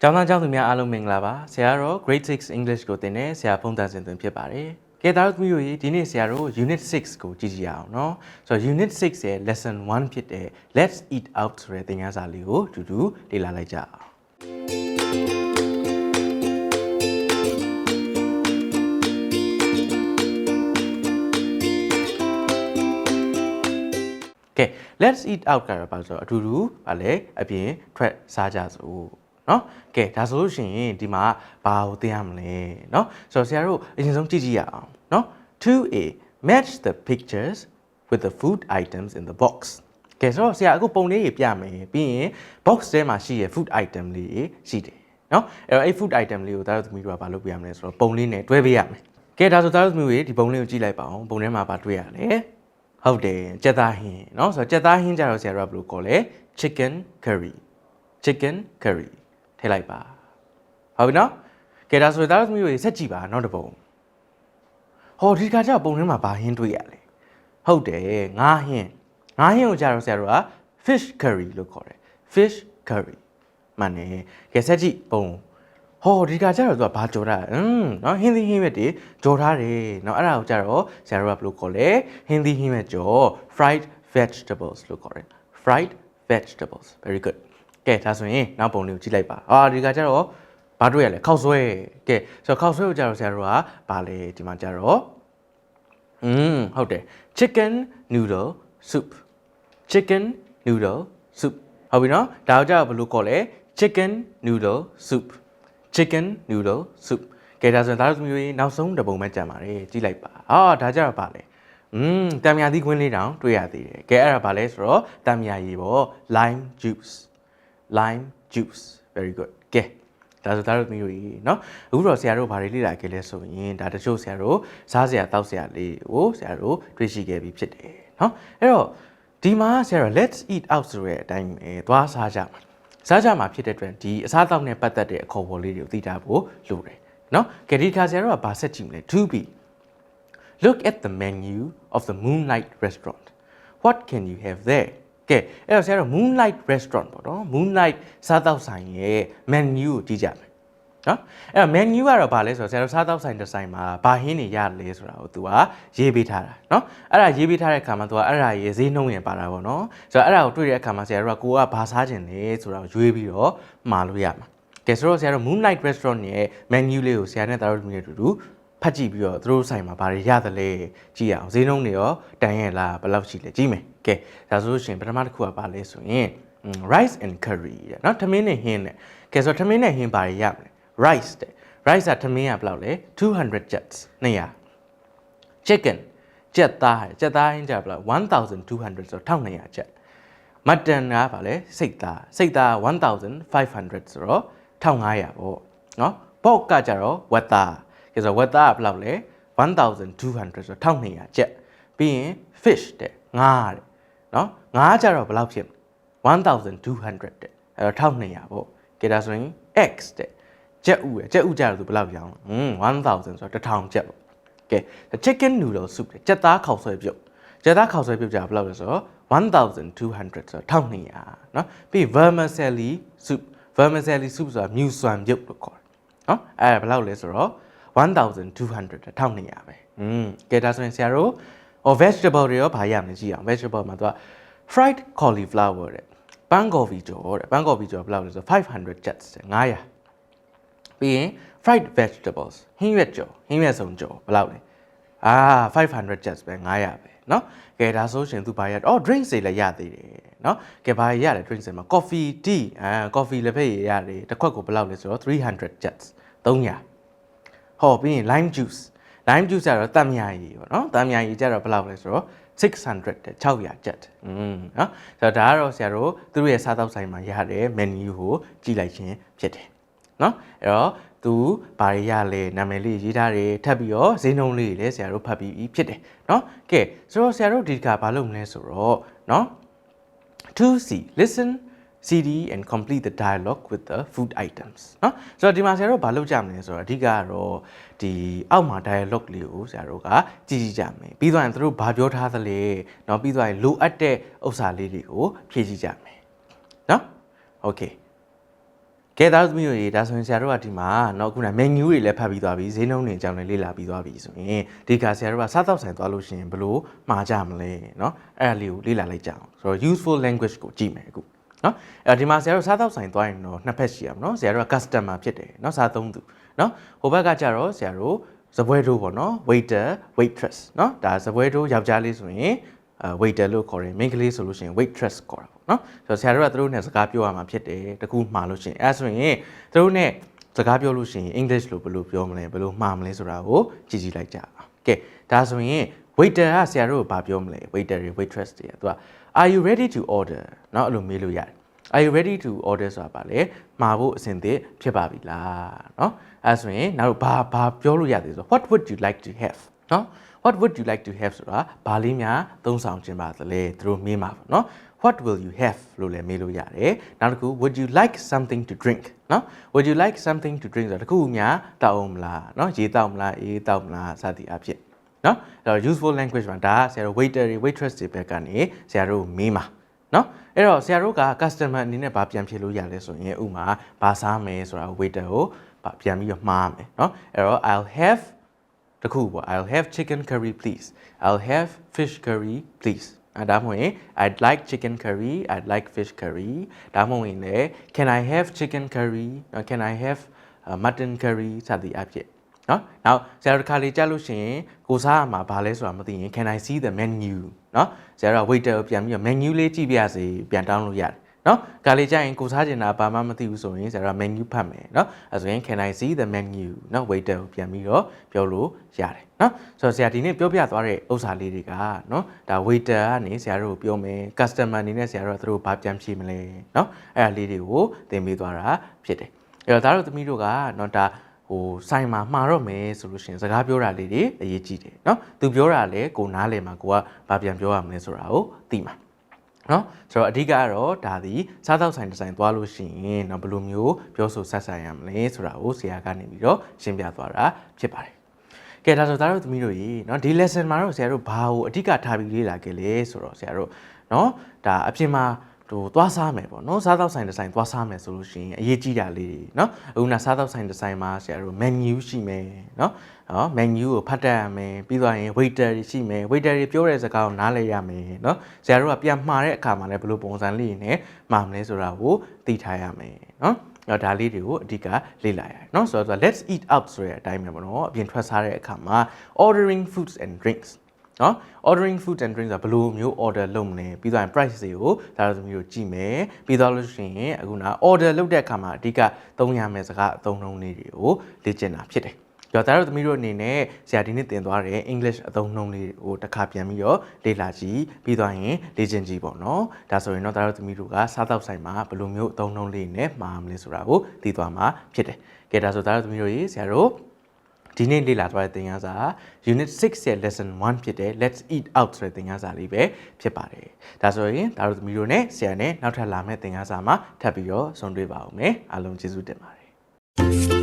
ကျောင်းသားကျောင်းသူများအားလုံးမင်္ဂလာပါဆရာတော့ grade 6 English ကိုသင်တဲ့ဆရာဖုန်းတန်စင်သွင်းဖြစ်ပါတယ်ကဲသားတို့သမီးတို့ရေဒီနေ့ဆရာတို့ unit 6ကိုကြည့်ကြည့်ရအောင်เนาะဆိုတော့ unit 6ရဲ့ lesson 1ဖြစ်တဲ့ let's eat out ဆိုတဲ့သင်ခန်းစာလေးကိုအတူတူလေ့လာလိုက်ကြအောင်ကဲ let's eat out ကတော့ပါဆိုတော့အတူတူဗာလဲအပြင်ထွက်စားကြစို့ เนาะကဲဒါဆိုလို့ရှိရင်ဒီမှာဘာကိုသိရမလဲเนาะဆိုတော့ဆရာတို့အရင်ဆုံးကြည့်ကြည့်ရအောင်เนาะ 2a match the pictures with the food items in the box ကဲဆိုတော့ဆရာအခုပုံလေးကြီးပြမယ်ပြီးရင် box ထဲမှာရှိရ food item လေးကြီးရှိတယ်เนาะအဲ့တော့အဲ့ food item လေးကိုသားတို့သမီးတို့ကဘာလုပ်ပြရမလဲဆိုတော့ပုံလေးနဲ့တွဲပေးရမယ်ကဲဒါဆိုသားတို့သမီးတို့ဒီပုံလေးကိုကြည့်လိုက်ပါအောင်ပုံထဲမှာဘာတွေ့ရလဲ ဟုတ်တယ်ကြက်သားဟင်းเนาะဆိုတော့ကြက်သားဟင်းကြတော့ဆရာတို့ကဘယ်လိုခေါ်လဲ chicken curry chicken curry ထည့်လိုက်ပါဟုတ်ပြီเนาะကဲဒါဆိုရင်သားတို့သမီးတို့ဆက်ကြည့်ပါနောက်တစ်ပုံဟောဒီကကြပုံထဲမှာဘာဟင်းတွေ့ရလဲဟုတ်တယ်ငါးဟင်းငါးဟင်းကိုကြတော့ဆရာတို့က fish curry လို့ခေါ်တယ် fish curry မှန်တယ်ကဲဆက်ကြည့်ပုံဟောဒီကကြတော့သူကဘာကြော်တာอืมเนาะဟင်းသီးဟင်းရွက်တွေကြော်ထားတယ်เนาะအဲ့ဒါကိုကြတော့ဆရာတို့ကဘယ်လိုခေါ်လဲဟင်းသီးဟင်းရွက်ကြော် fried vegetables လို့ခေါ်တယ် fried vegetables very good ကဲဒါဆိုရင်နောက်ပုံလေးကိုကြည့်လိုက်ပါအာဒီကကြတော့ဘာတွေ့ရလဲခောက်ဆွဲကဲဆိုတော့ခောက်ဆွဲကိုကြတော့ဆရာတို့ကဘာလဲဒီမှာကြတော့อืมဟုတ်တယ် chicken noodle soup chicken noodle soup ဟုတ်ပြီနော်ဒါကိုကြတော့ဘယ်လိုခေါ်လဲ chicken noodle soup chicken noodle soup ကဲဒါဆိုရင်ဒါတို့သမီးတွေနောက်ဆုံးတစ်ပုံပဲကြံပါတယ်ကြည့်လိုက်ပါအာဒါကြတော့ပါလေอืมတံမြာသီးခွင်းလေးတောင်တွေ့ရသေးတယ်ကဲအဲ့ဒါဘာလဲဆိုတော့တံမြာရည်ပေါ့ lime juice lime juice very good ကဲဒါဆိုဒါတို့သမီးတို့เนาะအခုတော့ဆရာတို့ဘာတွေလေ့လာခဲ့လဲဆိုရင်ဒါတချို့ဆရာတို့စားစရာတောက်စရာလေးကိုဆရာတို့တွေ့ရှိခဲ့ပြီးဖြစ်တယ်เนาะအဲ့တော့ဒီမှာဆရာတို့ let's eat out ဆိုတဲ့အတိုင်းပဲသွားစားကြမှာစားကြမှာဖြစ်တဲ့အတွက်ဒီအစားအသောက်နဲ့ပတ်သက်တဲ့အခေါ်အဝေါ်လေးတွေကိုသိထားဖို့လိုတယ်เนาะကဲဒီခါဆရာတို့ကဘာဆက်ကြည့်မလဲ to be Look at the menu of the Moonlight restaurant. What can you have there? ကဲအဲ့တော့ဆရာတို့ Moonlight restaurant ပေါ့နော် Moonlight စားသောက်ဆိုင်ရဲ့ menu ကိုကြည့်ကြမယ်နော်အဲ့တော့ menu ကတော့ဘာလဲဆိုတော့ဆရာတို့စားသောက်ဆိုင်တစ်ဆိုင်မှာဘာဟင်းတွေရလဲဆိုတာကို तू ကရေးပေးထားတာနော်အဲ့ဒါရေးပေးထားတဲ့အခါမှာ तू ကအဲ့ဒါရေးဈေးနှုန်းရင်ပါတာပေါ့နော်ဆိုတော့အဲ့ဒါကိုတွေ့တဲ့အခါမှာဆရာတို့ကကိုကဘာစားခြင်းလဲဆိုတာကိုရွေးပြီးတော့မှာလို့ရမှာကဲဆိုတော့ဆရာတို့ Moonlight restaurant ရဲ့ menu လေးကိုဆရာနဲ့တာတို့မျိုးတွေတူတူ ဖတ်ကြည့်ပြီးတော့သူတို့ဆိုင်မှာဘာတွေရသလဲကြည့်ရအောင်ဈေးနှုန်းတွေရောတန်ရဲ့လားဘယ်လောက်ရှိလဲကြည့်မယ်ကဲဒါဆိုလို့ရှိရင်ပထမတစ်ခုကဘာလဲဆိုရင် rice and curry တဲ့နော်ထမင်းနဲ့ဟင်းနဲ့ကဲဆိုတော့ထမင်းနဲ့ဟင်းဘာတွေရမလဲ rice တဲ့ rice ကထမင်းကဘယ်လောက်လဲ200 jets 200 chicken ကြက်သားကြက်သားဟင်းကြဘယ်လောက်1200ဆိုတော့1200ချက် mutton ကဗာလဲစိတ်သားစိတ်သား1500ဆိုတော့1500ပေါ့နော် pork ကကြတော့ဝက်သားကဲ ဆိုတော့ wet သားကဘယ်လောက်လဲ1200ဆိုတော့1200ကျပ်ပြီးရင် fish တဲ့ငါးတဲ့နော်ငါးကြတော့ဘယ်လောက်ဖြစ်မလဲ1200တဲ့အဲ့တော့1200ပေါ့ကဲဒါဆိုရင် x တဲ့ကျက်ဥရကျက်ဥကြတော့ဘယ်လောက်ရောင်းလဲ1000ဆိုတော့1000ကျပ်ပေါ့ကဲ chicken noodle soup တဲ့ကျက်သားခေါက်ဆွဲပြုတ်ကျက်သားခေါက်ဆွဲပြုတ်ကြဘယ်လောက်လဲဆိုတော့1200ဆိုတော့1200နော်ပြီး vermicelli soup vermicelli soup ဆိုတာမြူဆွမ်ပြုတ်လို့ခေါ်တယ်နော်အဲ့ဒါဘယ်လောက်လဲဆိုတော့ 1200 1200ပဲอืมကဲဒါဆိုရင်ဆရာတို့ဟော vegetable တွေရောဘာရမလဲကြည့်အောင် vegetable မှာသူက fried cauliflower တဲ့ပန်းကော်ဖီကျော်တဲ့ပန်းကော်ဖီကျော်ဘယ်လောက်လဲဆိုတော့500 jets တဲ့900ပြီးရင် fried vegetables ဟင်းရွက်ကျော်ဟင်းရွက်စုံကျော်ဘယ်လောက်လဲအာ500 jets ပဲ900ပဲเนาะကဲဒါဆိုရှင်သူဘာရအော် drinks တွေလည်းရသေးတယ်เนาะကဲဘာရရတယ် drinks တွေမှာ coffee tea အာ coffee လည်းပဲရတယ်တစ်ခွက်ကိုဘယ်လောက်လဲဆိုတော့300 jets 300 ဟောပြီးရင် lime juice lime juice ကျတော့တမ်းမြာရည်ပေါ့နော်တမ်းမြာရည်ကျတော့ဘယ်လောက်လဲဆိုတော့600တဲ့600ကျပ်อืมเนาะဆိုတော့ဒါကတော့ဆရာတို့သူတို့ရဲ့စားသောက်ဆိုင်မှာရတဲ့ menu ကိုကြည့်လိုက်ခြင်းဖြစ်တယ်เนาะအဲ့တော့သူဘာတွေရလဲနာမည်လေးရေးထားတယ်ထပ်ပြီးတော့ဈေးနှုန်းလေးတွေလည်းဆရာတို့ဖတ်ပြီးဖြစ်တယ်เนาะကဲဆိုတော့ဆရာတို့ဒီကဘာလုပ်မလဲဆိုတော့เนาะ 2C listen CD and complete the dialogue with the food items เนาะဆိုတော့ဒီမှာဆရာတို့ဘာလုပ်ကြမလဲဆိုတော့အဓိကကတော့ဒီအောက်မှာ dialogue လေးကိုဆရာတို့ကကြည့်ကြည့်ကြမယ်ပြီးသွားရင်သူတို့ဘာပြောထားသလဲเนาะပြီးသွားရင်လိုအပ်တဲ့ဥစ္စာလေးတွေကိုဖြည့်ကြည့်ကြမယ်เนาะ okay ကဲသားတို့သမီးတို့ရေဒါဆိုရင်ဆရာတို့ကဒီမှာเนาะခုန menu တွေလည်းဖတ်ပြီးသွားပြီဈေးနှုန်းတွေအကြောင်းလည်းလေ့လာပြီးသွားပြီဆိုရင်ဒီကဆရာတို့ကစားတော့ဆိုင်သွားလို့ရှိရင်ဘယ်လိုမှာကြမလဲเนาะအဲ့ဒါလေးကိုလေ့လာလိုက်ကြအောင်ဆိုတော့ useful language ကိုကြည့်မယ်အခု နော်အဲဒီမှာဆရာတို့စားသောက်ဆိုင်သွားရင်တော့နှစ်ဖက်ရှိရမှာနော်ဆရာတို့က customer ဖြစ်တယ်နော်စားသုံးသူနော်ဟိုဘက်ကကြတော့ဆရာတို့ဇပွဲတိုးပေါ့နော် waiter waitress နော်ဒါဇပွဲတိုးယောက်ျားလေးဆိုရင်အဲ waiter လို့ခေါ်တယ် main ကလေးဆိုလို့ရှိရင် waitress ခေါ်တာပေါ့နော်ဆိုတော့ဆရာတို့ကသူတို့နဲ့စကားပြောရမှာဖြစ်တယ်တကူမှားလို့ရှိရင်အဲဆိုရင်သူတို့နဲ့စကားပြောလို့ရှိရင် English လို့ဘယ်လိုပြောမလဲဘယ်လိုမှားမလဲဆိုတာကိုကြည့်ကြည့်လိုက်ကြပါကဲဒါဆိုရင် waiter ကဆရာတို့ကိုဘာပြောမလဲ waiter တွေ waitress တွေကသူက are you ready to order เนาะအဲ့လိုမေးလို့ရတယ် Are you ready to order ဆိုတာပါလေမှာဖို့အဆင်သင့်ဖြစ်ပါပြီလားเนาะအဲဆိုရင်နောက်ဘာဘာပြောလို့ရသေးဆို What would you like to have เนาะ What would you like to have ဆိုတာဘာလေးများသုံးဆောင်ခြင်းပါသလဲသူတို့မေးမှာပေါ့เนาะ What will you have လို့လည်းမေးလို့ရတယ်နောက်တစ်ခု Would you like something to drink เนาะ Would you like something to drink ဆိုတာတစ်ခုများတောက်အောင်မလားเนาะရေတောက်မလားအေးတောက်မလားစသည်အဖြစ် နော်အဲ့တော့ useful language မှာဒါဆရာတို့ waiter တွေ waitress တွေဘက်ကနေဆရာတို့မေးမှာနော်အဲ့တော့ဆရာတို့က customer အနေနဲ့ဘာပြန်ဖြေလို့ရလဲဆိုရင်ဥမာဘာစားမယ်ဆိုတာ waiter ကိုပြန်ပြီးတော့မှားမယ်နော်အဲ့တော့ I'll have တခုပေါ့ I'll have chicken curry please I'll have fish curry please အဲဒါမှမဟုတ်ရင် I'd like chicken curry I'd like fish curry ဒါမှမဟုတ်ရင်လည်း Can I have chicken curry Can I have mutton curry စသည်အဖြစ် နော်နောက်ဆရာတို့တစ်ခါလေးကြားလို့ရှိရင်ကိုစားရမှာဘာလဲဆိုတာမသိရင် can I see the menu နော်ဆရာတို့ waiter ကိုပြန်ပြီးတော့ menu လေးကြည့်ပြရစီပြန်တောင်းလို့ရတယ်နော်ခါလေးကြာရင်ကိုစားကျင်တာဘာမှမသိဘူးဆိုရင်ဆရာတို့ menu ဖတ်မယ်နော်အဲဆိုရင် can I see the menu နော် waiter ကိုပြန်ပြီးတော့ပြောလို့ရတယ်နော်ဆိုတော့ဆရာဒီနေ့ပြောပြသွားတဲ့ဥစ္စာလေးတွေကနော်ဒါ waiter ကနေဆရာတို့ကိုပြောမယ် customer အနေနဲ့ဆရာတို့ကသူတို့ဘာပြန်ဖြေမလဲနော်အဲ့ဒါလေးတွေကိုသင်ပေးသွားတာဖြစ်တယ်အဲ့တော့ဒါတို့သမီးတို့ကနော်ဒါ ဟိုဆိုင်မှာမှာတော့မယ်ဆိုလို့ရှိရင်စကားပြောတာလေးတွေအရေးကြီးတယ်เนาะသူပြောတာလေကိုနားလည်မှာကိုကဘာပြန်ပြောရမလဲဆိုတာကိုသိမှာเนาะဆိုတော့အဓိကကတော့ဒါဒီစားသောက်ဆိုင်ဒီဇိုင်းသွားလို့ရှိရင်เนาะဘယ်လိုမျိုးပြောဆိုဆက်ဆံရမလဲဆိုတာကိုဆရာကနေပြီးတော့ရှင်းပြသွားတာဖြစ်ပါတယ်ကဲဒါဆိုသားတို့သမီးတို့ရေเนาะဒီ lesson မှာတော့ဆရာတို့ဘာကိုအဓိကထားပြီးလေ့လာခဲ့လဲဆိုတော့ဆရာတို့เนาะဒါအပြင်မှာ ဟိုသွားစားမယ်ပေါ့နော်စားသောက်ဆိုင်ဒီဇိုင်းသွားစားမယ်ဆိုလို့ရှိရင်အရေးကြီးတာလေးတွေเนาะအခုနစားသောက်ဆိုင်ဒီဇိုင်းမှာဆရာတို့ menu ရှိမယ်เนาะဟော menu ကိုဖတ်တတ်ရမယ်ပြီးသွားရင် waiter တွေရှိမယ် waiter တွေပြောတဲ့စကားကိုနားလည်ရမယ်เนาะဆရာတို့ကပြန်မှားတဲ့အခါမှာလည်းဘယ်လိုပုံစံလေးနဲ့မှာမလဲဆိုတာကိုသိထားရမယ်เนาะတော့ဒါလေးတွေကိုအဓိကလေ့လာရတယ်เนาะဆိုတော့ let's eat out ဆိုတဲ့အတိုင်းပဲပေါ့နော်အပြင်ထွက်စားတဲ့အခါမှာ ordering foods and drinks နော် ordering food and drinks ကဘယ်လိုမျိုး order လုပ်မလဲပြီးတော့ price တွေကိုဒါတို့သမီးတို့ကြည့်မယ်ပြီးတော့လို့ရှိရင်အခုန order လုပ်တဲ့အခါမှာအဓိကသုံးရမယ့်စကားအသုံးအနှုန်းလေးတွေကိုလေ့ကျင့်တာဖြစ်တယ်ကြော်သားတို့သမီးတို့အနေနဲ့ဆရာဒီနေ့သင်သွားတဲ့ English အသုံးအနှုန်းလေးကိုတစ်ခါပြန်ပြီးတော့လေ့လာကြည့်ပြီးသွားရင်လေ့ကျင့်ကြည့်ပေါ့နော်ဒါဆိုရင်တော့သားတို့သမီးတို့ကစားတော့ဆိုင်မှာဘယ်လိုမျိုးအသုံးအနှုန်းလေးနဲ့မှာမလဲဆိုတာကိုသိသွားမှာဖြစ်တယ်ကဲဒါဆိုသားတို့သမီးတို့ရေဆရာတို့ ဒီနေ့လေ့လာသွားတဲ့သင်ခန်းစာ unit 6ရဲ့ lesson 1ဖြစ်တဲ့ let's eat out ဆိုတဲ့သင်ခန်းစာလေးပဲဖြစ်ပါတယ်။ဒါဆိုရင်ဒါတို့သမီးတို့နဲ့ဆရာနဲ့နောက်ထပ်လာမယ့်သင်ခန်းစာမှာထပ်ပြီးတော့ဆုံတွေ့ပါအောင်မယ်။အားလုံးကျေးဇူးတင်ပါတယ်။